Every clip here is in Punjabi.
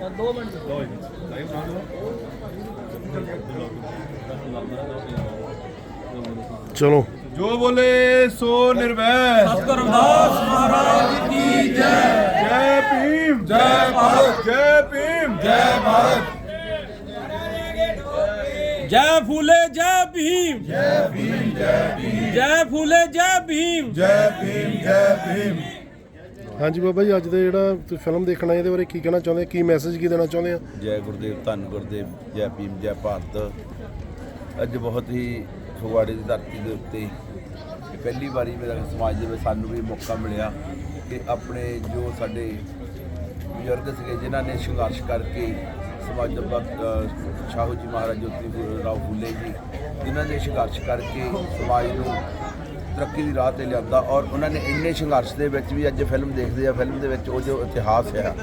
ਦੋ ਮਿੰਟ ਲਓ ਜੀ ਲਾਈਵ ਬਣਾ ਲਓ ਚਲੋ ਜੋ ਬੋਲੇ ਸੋ ਨਿਰਵੈ ਸਤਿਗੁਰਦਾਸ ਮਹਾਰਾਜ ਕੀ ਜੈ ਜੈ ਭੀਮ ਜੈ ਭਾਰਤ ਜੈ ਭੀਮ ਜੈ ਭਾਰਤ ਜੈ ਫੂਲੇ ਜੈ ਭੀਮ ਜੈ ਭੀਮ ਜੈ ਭੀਮ ਜੈ ਫੂਲੇ ਜੈ ਭੀਮ ਜੈ ਭੀਮ ਜੈ ਭੀਮ ਹਾਂਜੀ ਬਾਬਾ ਜੀ, ਅੱਜ ਦੇ ਜਿਹੜਾ ਤੁਸੀਂ ਫਿਲਮ ਦੇਖਣਾ ਇਹਦੇ ਬਾਰੇ ਕੀ ਕਹਿਣਾ ਚਾਹੁੰਦੇ? ਕੀ ਮੈਸੇਜ ਕੀ ਦੇਣਾ ਚਾਹੁੰਦੇ ਆ? ਜੈ ਗੁਰਦੇਵ, ਧੰਨ ਗੁਰਦੇਵ, ਜੈ ਭੀਮ, ਜੈ ਭਾਰਤ। ਅੱਜ ਬਹੁਤ ਹੀ ਫਗਵਾੜੇ ਦੀ ਧਰਤੀ ਦੇ ਉੱਤੇ ਪਹਿਲੀ ਵਾਰੀ ਮੇਰਾ ਸਮਾਜ ਦੇ ਵਿੱਚ ਸਾਨੂੰ ਵੀ ਮੌਕਾ ਮਿਲਿਆ ਕਿ ਆਪਣੇ ਜੋ ਸਾਡੇ ਬਜ਼ੁਰਗ ਸੀਗੇ, ਜਿਨ੍ਹਾਂ ਨੇ ਸੰਘਰਸ਼ ਕਰਕੇ ਸਮਾਜ ਦਾ ਬਕ- ਸ਼ਾਹੂ ਜੀ ਮਹਾਰਾਜ ਜੋਤੀ ਰਾਓ ਫੁੱਲੇ ਜੀ, ਜਿਨ੍ਹਾਂ ਨੇ ਸੰਘਰਸ਼ ਕਰਕੇ ਸਮਾਜ ਨੂੰ ਤਰੱਕੀ ਦੀ ਰਾਹ ਤੇ ਲਿਆਂਦਾ ਔਰ ਉਹਨਾਂ ਨੇ ਇੰਨੇ ਸੰਘਰਸ਼ ਦੇ ਵਿੱਚ ਵੀ ਅੱਜ ਫਿਲਮ ਦੇਖਦੇ ਆ, ਫਿਲਮ ਦੇ ਵਿੱਚ ਉਹ ਜੋ ਇਤਿਹਾਸ ਆ,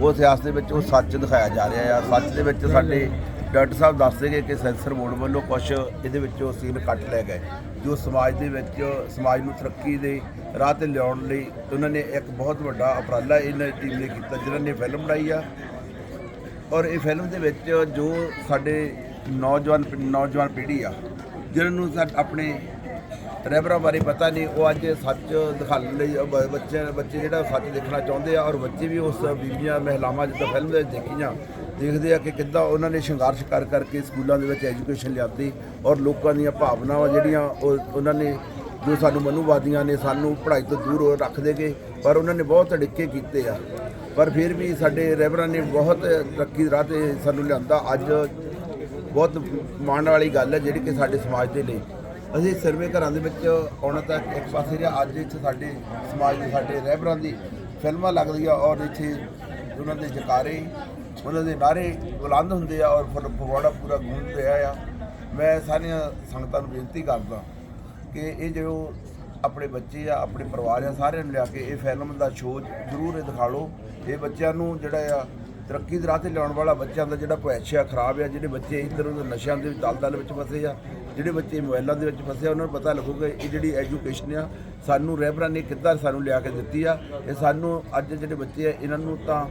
ਉਹ ਇਤਿਹਾਸ ਦੇ ਵਿੱਚ ਉਹ ਸੱਚ ਦਿਖਾਇਆ ਜਾ ਰਿਹਾ ਆ। ਸੱਚ ਦੇ ਵਿੱਚ ਸਾਡੇ ਡਾਕਟਰ ਸਾਹਿਬ ਦੱਸਦੇ ਗਏ ਕਿ ਸੈਂਸਰ ਬੋਰਡ ਵੱਲੋਂ ਕੁਝ ਇਹਦੇ ਵਿੱਚੋਂ ਸੀਨ ਕੱਟ ਲਏ ਗਏ, ਜੋ ਸਮਾਜ ਦੇ ਵਿੱਚ, ਸਮਾਜ ਨੂੰ ਤਰੱਕੀ ਦੇ ਰਾਹ ਤੇ ਲਿਆਉਣ ਲਈ ਉਹਨਾਂ ਨੇ ਇੱਕ ਬਹੁਤ ਵੱਡਾ ਉਪਰਾਲਾ ਇਹਨਾਂ ਦੀ ਟੀਮ ਨੇ ਕੀਤਾ ਜਿਨ੍ਹਾਂ ਨੇ ਫਿਲਮ ਬਣਾਈ ਆ। ਔਰ ਇਹ ਫਿਲਮ ਦੇ ਵਿੱਚ ਜੋ ਸਾਡੇ ਨੌਜਵਾਨ ਨੌਜਵਾਨ ਪੀੜ੍ਹੀ ਆ, ਜਿਹਨਾਂ ਨੂੰ ਸਾ- ਆਪਣੇ ਡਰਾਈਵਰਾਂ ਬਾਰੇ ਪਤਾ ਨਹੀਂ, ਉਹ ਅੱਜ ਸੱਚ ਦਿਖਾਉਣ ਲਈ, ਉਹ ਬ- ਬੱਚੇ ਬੱਚੇ ਜਿਹੜਾ ਸੱਚ ਦੇਖਣਾ ਚਾਹੁੰਦੇ ਆ, ਔਰ ਬੱਚੇ ਵੀ ਉਸ ਬੀਬੀਆਂ, ਮਹਿਲਾਵਾਂ ਜਿੱਦਾਂ ਫਿਲਮ ਦੇ ਵਿੱਚ ਦੇਖੀਆਂ, ਦੇਖਦੇ ਆ ਕਿ ਕਿੱਦਾਂ ਉਹਨਾਂ ਨੇ ਸੰਘਰਸ਼ ਕਰ, ਕਰਕੇ ਸਕੂਲਾਂ ਦੇ ਵਿੱਚ ਐਜੂਕੇਸ਼ਨ ਲਿਆਤੀ ਔਰ ਲੋਕਾਂ ਦੀਆਂ ਭਾਵਨਾਵਾਂ ਜਿਹੜੀਆਂ ਉਹ, ਉਹਨਾਂ ਨੇ, ਜੋ ਸਾਨੂੰ ਮਨੁਵਾਦੀਆਂ ਨੇ, ਸਾਨੂੰ ਪੜ੍ਹਾਈ ਤੋਂ ਦੂਰ ਹੋ ਰੱਖ ਦੇਗੇ ਪਰ ਉਹਨਾਂ ਨੇ ਬਹੁਤ ਅੜਿੱਕੇ ਕੀਤੇ ਆ। ਪਰ ਫਿਰ ਵੀ ਸਾਡੇ ਰਹਿਬਰਾਂ ਨੇ ਬਹੁਤ ਤਰੱਕੀ ਰਾਹ ਤੇ ਸਾਨੂੰ ਲਿਆਂਦਾ, ਅੱਜ ਬਹੁਤ ਮਾਣ ਵਾਲੀ ਗੱਲ ਹੈ ਜਿਹੜੀ ਕਿ ਸਾਡੇ ਸਮਾਜ ਦੇ ਲਈ। ਅਸੀਂ ਸਰਵੇ ਘਰਾਂ ਦੇ ਵਿੱਚ ਆਉਣਾ ਤਾਂ ਇੱਕ ਪਾਸੇ ਰਿਹਾ ਅੱਜ ਇੱਥੇ ਸਾਡੇ ਸਮਾਜ ਦੇ ਸਾਡੇ ਰਹਿਬਰਾਂ ਦੀ ਫਿਲਮਾਂ ਲੱਗਦੀਆਂ ਔਰ ਇੱਥੇ ਉਹਨਾਂ ਦੇ ਜਕਾਰੇ, ਉਹਨਾਂ ਦੇ ਨਾਰੇ ਬੁਲੰਦ ਹੁੰਦੇ ਆ ਔਰ ਫਿਰ ਫਗਵਾੜਾ ਪੂਰਾ ਗੂੰਜ ਰਿਹਾ ਆ। ਮੈਂ ਸਾਰੀਆਂ ਸੰਗਤਾਂ ਨੂੰ ਬੇਨਤੀ ਕਰਦਾ ਕਿ ਇਹ ਜੋ ਆਪਣੇ ਬੱਚੇ ਆ, ਆਪਣੇ ਪਰਿਵਾਰ ਆ, ਸਾਰਿਆਂ ਨੂੰ ਲਿਆ ਕੇ ਇਹ ਫਿਲਮ ਦਾ ਸ਼ੋਅ ਜ਼ਰੂਰ ਇਹ ਦਿਖਾ ਲਓ। ਇਹ ਬੱਚਿਆਂ ਨੂੰ ਜਿਹੜਾ ਆ, ਤਰੱਕੀ ਦੇ ਰਾਹ ਤੇ ਲਿਆਉਣ ਵਾਲਾ ਬੱਚਿਆਂ ਦਾ ਜਿਹੜਾ ਭਵਿੱਖ ਆ, ਖਰਾਬ ਆ, ਜਿਹੜੇ ਬੱਚੇ ਇੱਧਰ ਉੱਧਰ ਨਸ਼ਿਆਂ ਦੇ ਵਿੱਚ, ਦਲਦਲ ਵਿੱਚ ਫਸੇ ਆ ਜਿਹੜੇ ਬੱਚੇ ਮੋਬਾਈਲਾਂ ਦੇ ਵਿੱਚ ਫਸੇ ਆ ਉਹਨਾਂ ਨੂੰ ਪਤਾ ਲੱਗੂਗਾ ਇਹ ਜਿਹੜੀ ਐਜੂਕੇਸ਼ਨ ਆ ਸਾਨੂੰ ਰਹਿਬਰਾਂ ਨੇ ਕਿੱਦਾਂ ਸਾਨੂੰ ਲਿਆ ਕੇ ਦਿੱਤੀ ਆ। ਇਹ ਸਾਨੂੰ ਅੱਜ ਜਿਹੜੇ ਬੱਚੇ ਆ ਇਹਨਾਂ ਨੂੰ ਤਾਂ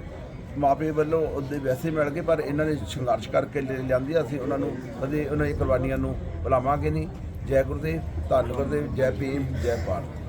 ਮਾਪੇ ਵੱਲੋਂ ਉਹਦੇ ਵੈਸੇ ਮਿਲ ਗਏ ਪਰ ਇਹਨਾਂ ਨੇ ਸੰਘਰਸ਼ ਕਰਕੇ ਲੈ ਲਿਆਂਦੀ ਆ, ਅਸੀਂ ਉਹਨਾਂ ਨੂੰ ਕਦੇ ਉਹਨਾਂ ਦੀ ਕੁਰਬਾਨੀਆਂ ਨੂੰ ਭੁਲਾਵਾਂਗੇ ਨਹੀਂ। ਜੈ ਗੁਰਦੇਵ ਧੰਨ ਗੁਰਦੇਵ ਜੈ ਭੀਮ ਜੈ ਭਾਰਤ।